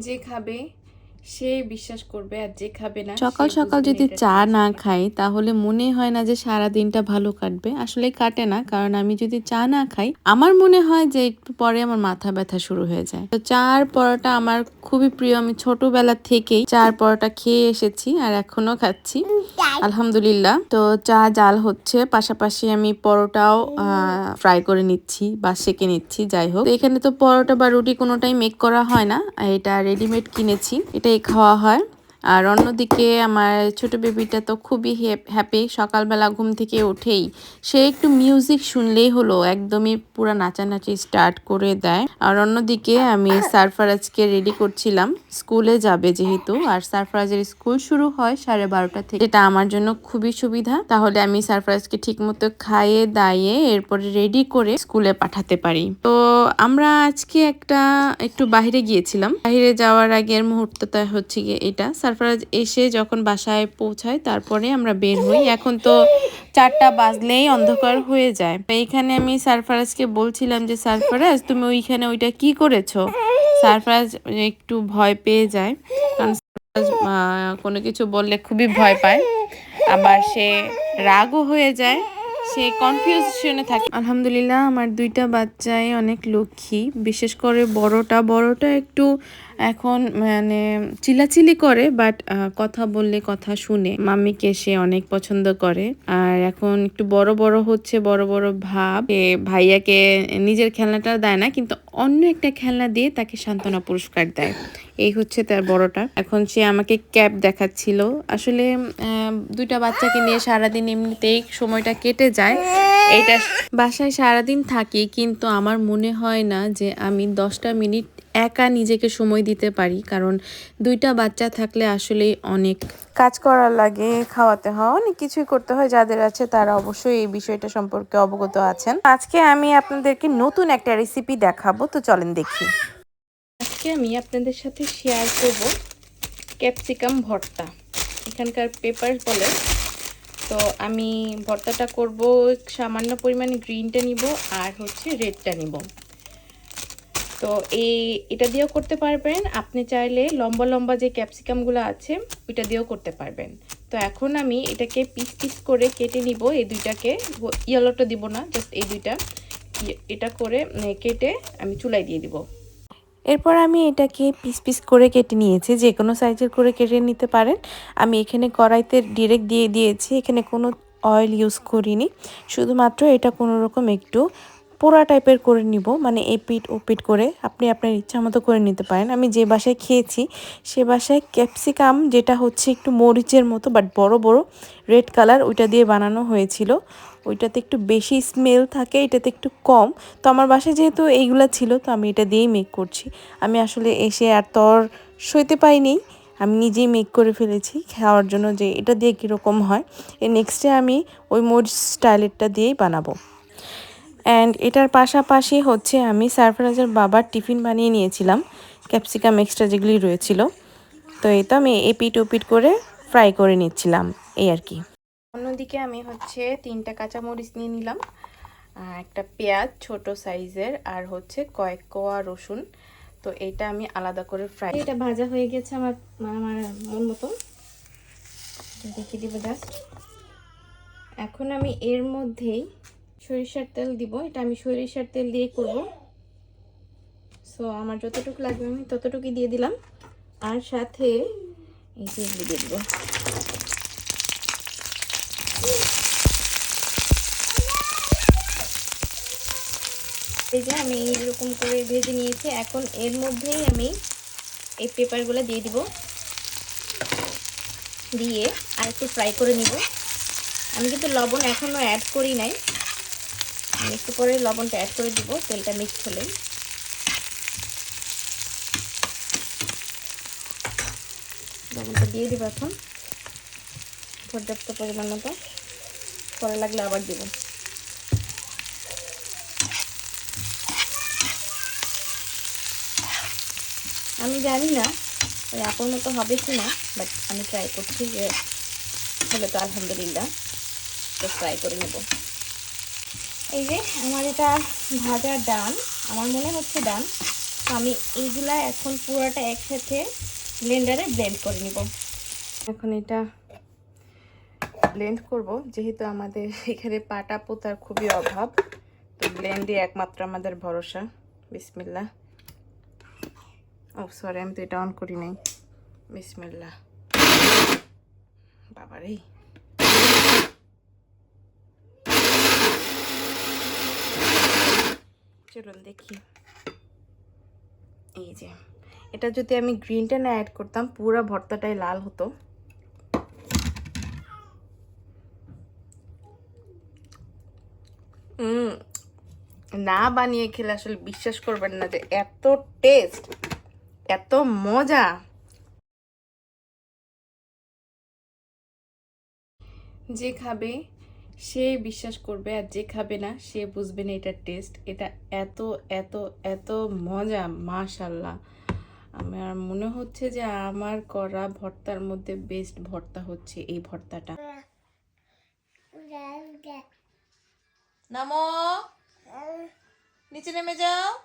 যে খাবে সে বিশ্বাস করবে আর যে খাবে না সকাল সকাল যদি চা না খাই তাহলে মনে হয় না যে সারা দিনটা ভালো কাটবে। আসলে কাটে না কারণ আমি যদি চা না খাই আমার মনে হয় যে একটু পরে আমার মাথা ব্যথা শুরু হয়ে যায়। তো চার পরোটা আমার খুবই প্রিয়। আমি ছোটবেলা থেকেই চার পরোটা খেয়ে এসেছি আর এখনও খাচ্ছি। আলহামদুলিল্লাহ। তো চা জাল হচ্ছে পাশাপাশি আমি পরোটাও ফ্রাই করে নিচ্ছি বা সেকে নিচ্ছি যাই হোক। এখানে তো পরোটা বা রুটি কোনোটাই মেক করা হয় না। এটা রেডিমেড কিনেছি। এটাই খাওয়া হয়। আর অন্যদিকে আমার ছোট বেবিটা তো খুবই হ্যাপি সকালবেলা ঘুম থেকে উঠেই। সে একটু মিউজিক শুনলেই হলো, একদমই পুরো নাচানাচি স্টার্ট করে দেয়। আর অন্যদিকে আমি সারফারাজকে রেডি করছিলাম, স্কুলে যাবে যেহেতু। আর সারফারাজের স্কুল শুরু হয় সাড়ে বারোটা থেকে। এটা আমার জন্য খুবই সুবিধা। তাহলে আমি সারফারাজকে ঠিক মতো খাইয়ে, দাইয়ে এরপরে রেডি করে স্কুলে পাঠাতে পারি। তো আমরা আজকে একটা একটু বাইরে গিয়েছিলাম। বাইরে যাওয়ার আগের মুহূর্তটা হচ্ছে গিয়ে এটা। সারফারাজ এসে যখন বাসায় পৌঁছায়, তারপরে আমরা বের হই। এখন তো চারটা বাজলেই অন্ধকার হয়ে যায়। এইখানে আমি সারফারাজকে বলছিলাম যে, সারফারাজ, তুমি ওইখানে ওইটা কি করেছ? সারফারাজ একটু ভয় পেয়ে যায়। কারণ সারফারাজ কোনো কিছু বললে খুবই ভয় পায়। আবার সে রাগও হয়ে যায়। সে কনফিউশনে থাকে। আলহামদুলিল্লাহ, আমার দুইটা বাচ্চাই অনেক লক্ষ্মী। বিশেষ করে বড়টা বড়টা একটু এখন মানে চিলাচিলি করে বাট কথা বললে, কথা শুনে। মাম্মিকে সে অনেক পছন্দ করে। আর এখন একটু বড় বড় হচ্ছে, বড় বড় ভাব। ভাইয়াকে নিজের খেলনাটা দেয় না, কিন্তু অন্য একটা খেলনা দিয়ে তাকে সান্ত্বনা পুরস্কার দেয়। এই হচ্ছে তার বড়টা। এখন সে আমাকে ক্যাপ দেখাচ্ছিল। আসলে দুইটা বাচ্চাকে নিয়ে সারাদিন এমনিতেই সময়টা কেটে যায়। এটা বাসায় সারাদিন থাকি, কিন্তু আমার মনে হয় না যে আমি দশটা মিনিট একা নিজেকে সময় দিতে পারি কারণ দুইটা বাচ্চা থাকলে আসলে অনেক কাজ করার লাগে খাওয়াতে হয় অনেক কিছুই করতে হয় যাদের আছে তারা অবশ্যই এই বিষয়টা সম্পর্কে অবগত আছেন। আজকে আমি আপনাদেরকে নতুন একটা রেসিপি দেখাবো তো চলেন দেখি। আজকে আমি আপনাদের সাথে শেয়ার করব ক্যাপসিকাম ভর্তা। এখানকার পেপার বলে তো আমি ভর্তাটা করব সামান্য পরিমাণে গ্রিনটা নিব আর হচ্ছে রেডটা নিব। তো এই, এটা দিয়েও করতে পারবেন। আপনি চাইলে লম্বা লম্বা যে ক্যাপসিকামগুলো আছে, ওইটা দিয়েও করতে পারবেন। তো এখন আমি এটাকে পিস পিস করে কেটে নিব। এই দুইটাকে ইয়েলোটা দিব না জাস্ট এই দুইটা। এটা করে কেটে আমি চুলাই দিয়ে দিব। এরপর আমি এটাকে পিস পিস করে কেটে নিয়েছি। যে কোনো সাইজের করে কেটে নিতে পারেন। আমি এখানে কড়াইতে ডিরেক্ট দিয়ে দিয়েছি। এখানে কোনো অয়েল ইউজ করিনি। শুধুমাত্র এটা কোনো রকম একটু পোড়া টাইপের করে নিব মানে এপিট ওপিট করে আপনি আপনার ইচ্ছা মতো করে নিতে পারেন। আমি যে বাসায় খেয়েছি, সে বাসায় ক্যাপসিকাম, যেটা হচ্ছে একটু মরিচের মতো বাট বড় বড় রেড কালার, ওইটা দিয়ে বানানো হয়েছিল। ওইটাতে একটু বেশি স্মেল থাকে, এটাতে একটু কম। তো আমার বাসায় যেহেতু এইগুলা ছিল, তো আমি এটা দিয়েই মেক করছি। আমি আসলে এসে আর তর সইতে পাইনি আমি নিজেই মেক করে ফেলেছি খাওয়ার জন্য যে এটা দিয়ে কীরকম হয়। এর নেক্সটে আমি ওই মরিচ স্টাইলেরটা দিয়েই বানাবো। অ্যান্ড এটার পাশাপাশি হচ্ছে আমি সারফরাজের বাবার টিফিন বানিয়ে নিয়েছিলাম ক্যাপসিকাম এক্সট্রা যেগুলি রয়েছিল। তো এই তো আমি এপিট ওপিট করে ফ্রাই করে নিচ্ছিলাম এই আর কি। অন্যদিকে আমি হচ্ছে তিনটা কাঁচামরিচ নিয়ে নিলাম একটা পেঁয়াজ ছোট সাইজের আর হচ্ছে কয়েক কোয়া রসুন। তো এটা আমি আলাদা করে ফ্রাই এটা ভাজা হয়ে গেছে আমার আমার মন মতো। দেখিয়ে দিব জাস্ট এখন আমি এর মধ্যেই সরিষার তেল দিব। এটা আমি সরিষার তেল দিয়ে করব। সো আমার যতটুকু লাগবে আমি ততটুকুই দিয়ে দিলাম। আর সাথে এই যে দিয়ে দিব। এই যে আমি এরকম করে ভেজে নিয়েছি। এখন এর মধ্যেই আমি এই পেপারগুলো দিয়ে দিব। দিয়ে আর একটু ফ্রাই করে নিব। আমি কিন্তু লবণ এখনও অ্যাড করি নাই। একটু পরে লবণটা অ্যাড করে দিব, তেলটা মিক্স হলে। লবণটা দিয়ে দিব এখন। পর্যাপ্ত পরিমাণ মতো। পরে লাগলে আবার দিব। আমি জানি না ওই আপন মতো হবে কি না বাট আমি ট্রাই করছি যে হলে তো আলহামদুলিল্লাহ, তো ট্রাই করে নেব। এই যে আমার এটা ভাজা ডান, আমার মনে হচ্ছে ডান। তো আমি এইগুলা এখন পুরোটা একসাথে ব্লেন্ডারে ব্লেন্ড করে নিব। এখন এটা ব্লেন্ড করব, যেহেতু আমাদের এখানে পাটা পোতার খুবই অভাব, তো ব্লেন্ডই একমাত্র আমাদের ভরসা। বিসমিল্লা ও সরি আমি তো এটা অন করি নাই। বিসমিল্লা বাবারে। চলুন দেখি। এই যে, এটা যদি আমি গ্রিনটা না অ্যাড করতাম, পুরো ভর্তাটাই লাল হতো। না বানিয়ে খেলে আসলে বিশ্বাস করবেন না যে এত টেস্ট এত মজা। যে খাবে সে বিশ্বাস করবে আর যে খাবে না, সে বুঝবে না এটার টেস্ট এটা এত এত এত মজা মাশাল্লাহ আমার মনে হচ্ছে যে আমার করা ভর্তার মধ্যে বেস্ট ভর্তা হচ্ছে এই ভর্তাটা। নামো। নিচে নেমে যাও।